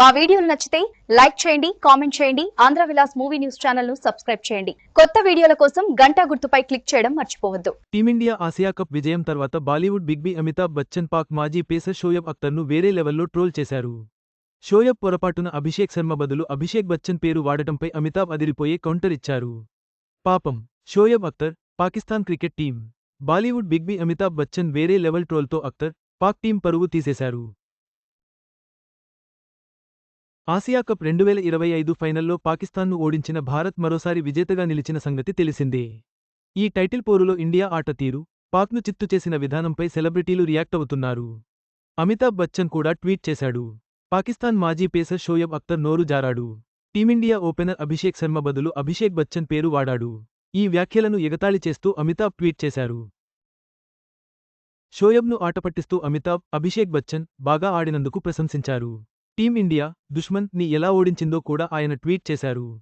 మా వీడియోలు నచ్చితే లైక్ చేయండి కామెంట్ చేయండి ఆంధ్ర విలాస్ మూవీ న్యూస్ ఛానల్ను సబ్స్క్రైబ్ చేయండి. కొత్త వీడియోల కోసం గంటా గుర్తుపై క్లిక్ చేయడం మర్చిపోవద్దు. టీమిండియా ఆసియా కప్ విజయం తర్వాత Bollywood big B Amitabh Bachchan Pak మాజీ పేసర్ షోయబ్ అఖ్తర్ను వేరే లెవెల్లో ట్రోల్ చేశారు. షోయబ్ పొరపాటున అభిషేక్ శర్మ బదులు అభిషేక్ బచ్చన్ పేరు వాడటంపై అమితాబ్ అదిరిపోయే కౌంటర్ ఇచ్చారు. పాపం Shoaib Akhtar Pakistan cricket team. Bollywood big B Amitabh Bachchan వేరే లెవెల్ ట్రోల్తో అఖ్తర్ పాక్ టీం పరువు తీసేశారు. ఆసియా కప్ రెండు వేల ఇరవై ఐదు ఫైనల్లో పాకిస్తాన్ను ఓడించిన భారత్ మరోసారి విజేతగా నిలిచిన సంగతి తెలిసిందే. ఈ టైటిల్ పోరులో ఇండియా ఆట తీరు పాక్ను చిత్తు చేసిన విధానంపై సెలబ్రిటీలు రియాక్ట్ అవుతున్నారు. అమితాబ్ బచ్చన్ కూడా ట్వీట్ చేశాడు. పాకిస్తాన్ మాజీ పేసర్ షోయబ్ అఖ్తర్ నోరు జారాడు. Team India opener Abhishek Sharma బదులు అభిషేక్ బచ్చన్ పేరు వాడాడు. ఈ వ్యాఖ్యలను ఎగతాళి చేస్తూ అమితాబ్ ట్వీట్ చేశారు. షోయబ్ను ఆటపట్టిస్తూ అమితాబ్ అభిషేక్ బచ్చన్ బాగా ఆడినందుకు ప్రశంసించారు. టీమిండియా దుష్మంత్ని ఎలా ఓడించిందో కూడా ఆయన ట్వీట్ చేశారు.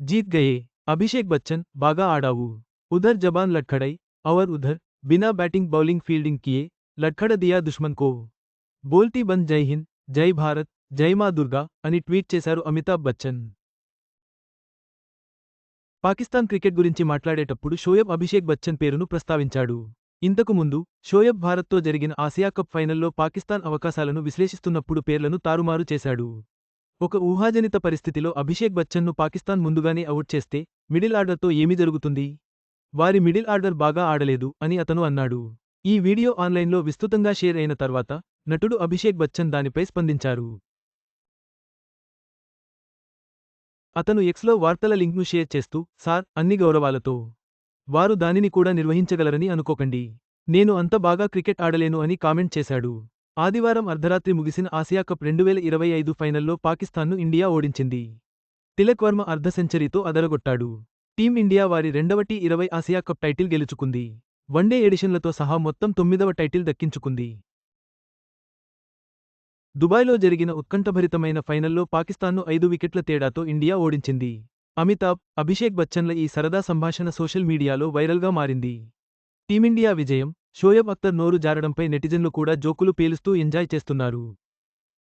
జీత్ గయే అభిషేక్ బచ్చన్ బాగా ఆడావు. ఉధర్ జబాన్ లట్ఖడై అవర్ ఉధర్ బినా బ్యాటింగ్ బౌలింగ్ ఫీల్డింగ్ కియే లట్ఖడ దియా దుష్మన్ కో. బోల్తీ బంద్ జై హింద్ జై భారత్ జై మా దుర్గా అని ట్వీట్ చేశారు అమితాబ్ బచ్చన్. పాకిస్తాన్ క్రికెట్ గురించి మాట్లాడేటప్పుడు షోయబ్ అభిషేక్ బచ్చన్ పేరును ప్రస్తావించాడు. ఇంతకు ముందు షోయబ్ భారత్తో జరిగిన ఆసియా కప్ ఫైనల్లో పాకిస్తాన్ అవకాశాలను విశ్లేషిస్తున్నప్పుడు పేర్లను తారుమారు చేశాడు. ఒక ఊహాజనిత పరిస్థితిలో అభిషేక్ బచ్చన్ను పాకిస్తాన్ ముందుగానే అవుట్ చేస్తే మిడిల్ ఆర్డర్తో ఏమి జరుగుతుంది? వారి మిడిల్ ఆర్డర్ బాగా ఆడలేదు అని అతను అన్నాడు. ఈ వీడియో ఆన్లైన్లో విస్తృతంగా షేర్ అయిన తర్వాత నటుడు అభిషేక్ బచ్చన్ దానిపై స్పందించారు. అతను ఎక్స్లో వార్తల లింక్ను షేర్ చేస్తూ సార్ అన్ని గౌరవాలతో వారు దానిని కూడా నిర్వహించగలరని అనుకోకండి. నేను అంత బాగా క్రికెట్ ఆడలేను అని కామెంట్ చేశాడు. ఆదివారం అర్ధరాత్రి ముగిసిన ఆసియా కప్ రెండువేల ఇరవై ఐదు ఫైనల్లో పాకిస్తాన్ను ఇండియా ఓడించింది. తిలక్ వర్మ అర్ధ సెంచరీతో అదరగొట్టాడు. టీం ఇండియా వారి రెండవ టీ ఇరవై ఆసియా కప్ టైటిల్ గెలుచుకుంది. వన్డే ఎడిషన్లతో సహా మొత్తం తొమ్మిదవ టైటిల్ దక్కించుకుంది. దుబాయ్లో జరిగిన ఉత్కంఠభరితమైన ఫైనల్లో పాకిస్తాన్ను ఐదు వికెట్ల తేడాతో ఇండియా ఓడించింది. అమితాబ్ అభిషేక్ బచ్చన్ల ఈ సరదా సంభాషణ సోషల్ మీడియాలో వైరల్గా మారింది. టీమిండియా విజయం షోయబ్ అఖ్తర్ నోరు జారడంపై నెటిజన్లు కూడా జోకులు పేలుస్తూ ఎంజాయ్ చేస్తున్నారు.